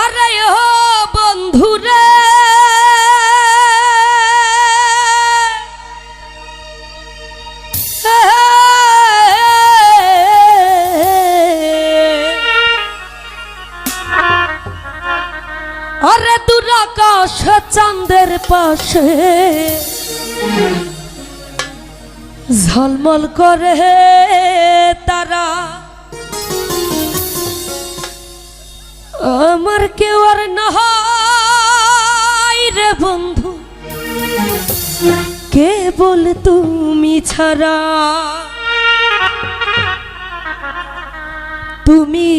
আরে ও বন্ধুরে। আরে দূর আকাশ চাঁদের পাশে ঝলমল করে তারা আমার কেউ আর রে বন্ধু। কে বল তুমি ছাড়া। তুমি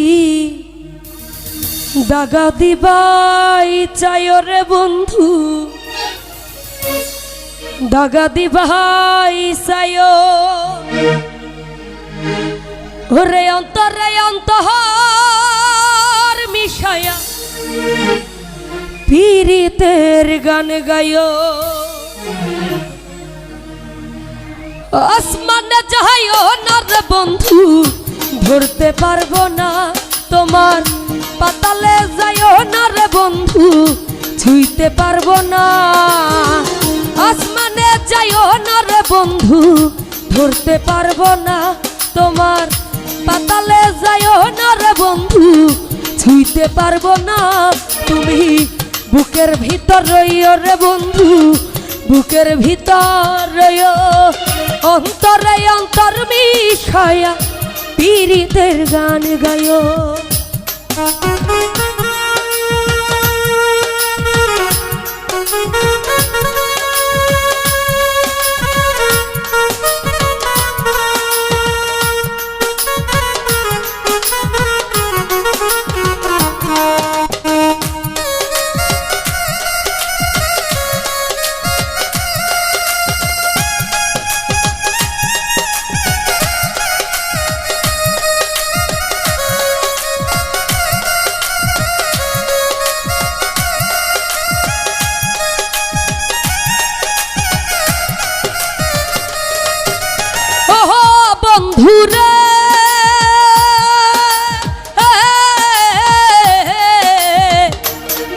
দাগা দিবাই চাই রে বন্ধু। দাগা দিবাই চাই। ওরে অন্তরে মিশায়া পীড়িতের গান গায়। আসমানে যাইও না রে বন্ধু, ধরতে পারব না তোমার পাতালে যাইও না রে বন্ধু, ছুঁইতে পারব না। আসমানে যাইও না রে বন্ধু, ধরতে পারব না তোমার পাতালে যাইও না রে বন্ধু ছুঁইতে পারব না। তুমি বুকের ভিতর রইও রে বন্ধু, বুকের ভিতর রইও। অন্তরে অন্তর মিশায়া পীড়িতের গান গায়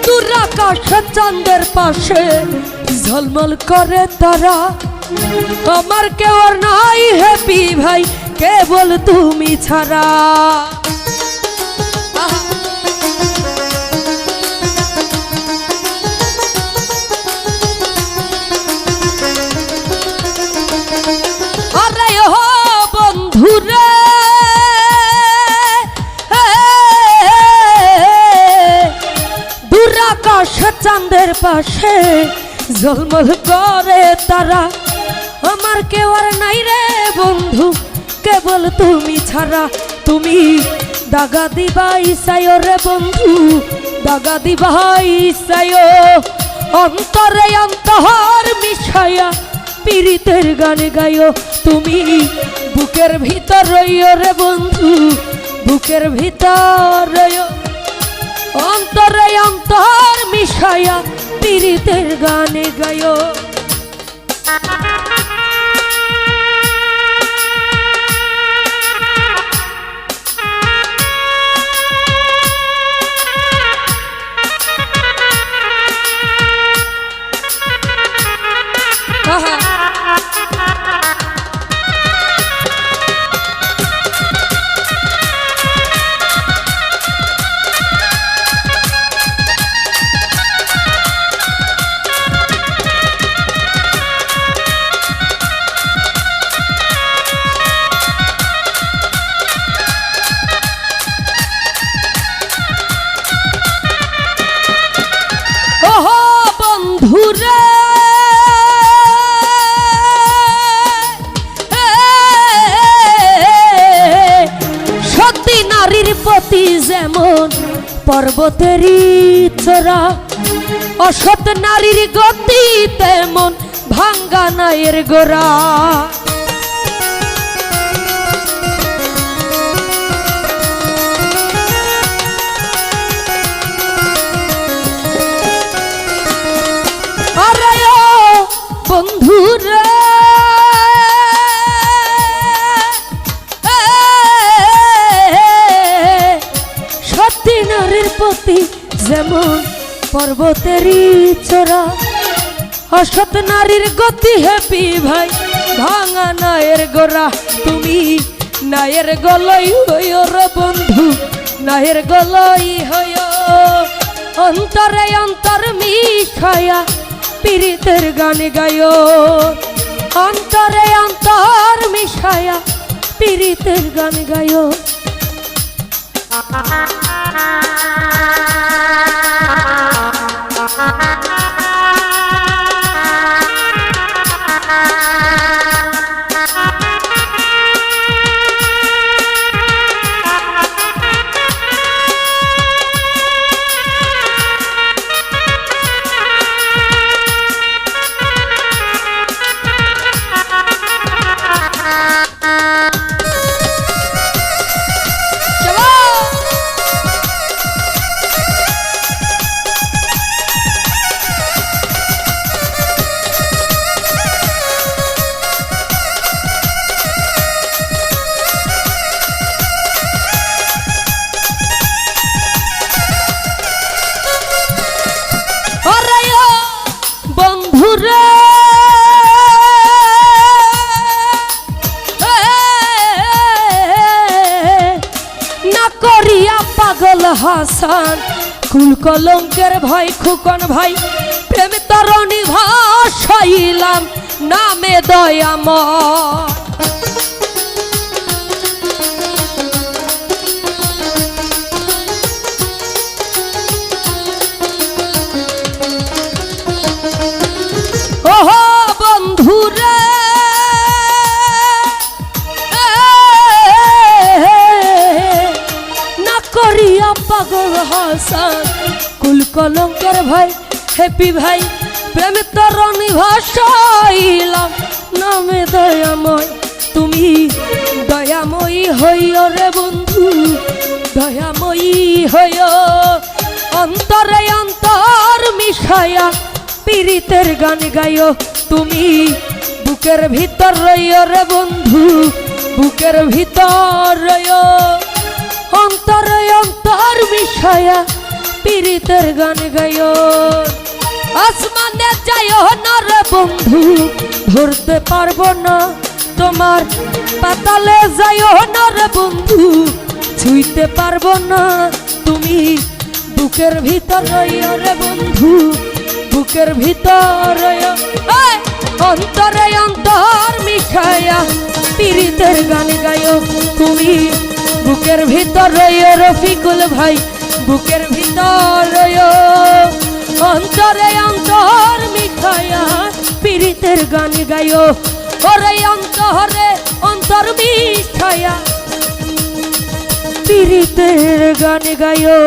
দুরাকাশ চন্দ্রের পাশে ঝলমল করে তারা। আমার কেউ নাই হ্যাপি ভাই কেবল তুমি ছাড়া। পাশে ঝলমল করে তারা। আমার কেউ আর নাই রে বন্ধু, কেবল তুমি ছাড়া। তুমি দাগা দিবাই সায় রে বন্ধু, দাগা দিবাই সায়। অন্তরে অন্তর মিশায়া পীড়িতের গান গায়ো তুমি বুকের ভিতর রইও রে বন্ধু, বুকের ভিতর রইও। অন্তরে অন্তর মিশায়া পীড়িতের গানে গায়ো। প্রতি যেমন পর্বতেরই চোরা অসৎ নারীর গতি তেমন ভাঙ্গা নায়ের গোড়া। যেমন পর্বতেরই চোরা অসৎ নারীর গতি হ্যাপি ভাই, ভাঙা নায়ের গোরা তুমি নায়ের গলই হইও রে বন্ধু, নায়ের গলই হইও। অন্তরে অন্তর মিশায়া পীড়িতের গান গায়ো। অন্তরে অন্তর মিশায়া পীড়িতের গান গায়ো। হাসান। কুল কলঙ্কের ভাই খুকন ভাই প্রেম তরণী ভাষাইলাম নামে দয়াময়। হাসান। কুল কলঙ্কের ভাই হ্যাপি ভাই, প্রেম তরণী ভাসাইলাম। নামে দয়াময়, তুমি দয়াময়ী হইও রে বন্ধু, দয়াময়ী হইও। অন্তরে অন্তর মিশায়া পীড়িতের গান গাইও। তুমি বুকের ভিতর রইও রে বন্ধু, বুকের ভিতর রইও। অন্তরে অন্তর মিশায়া পীড়িতের গান গাইও। আসমানে যাইও না রে বন্ধু, ধরতে পারব না তোমার পাতালে যাইও না রে বন্ধু, ছুঁইতে পারব না তুমি বুকের ভিতর রে বন্ধু, বুকের ভিতর অন্তরে অন্তর মিশায়া পীড়িতের গান গাইও। তুমি বুকের ভিতর রইও রফিকুল ভাই, বুকের ভিতর রইও। অন্তরে অন্তর মিঠায়া পীড়িতের গান গাইও। ওরে অন্তরে অন্তর মিঠায়া পীড়িতের গান গাইও।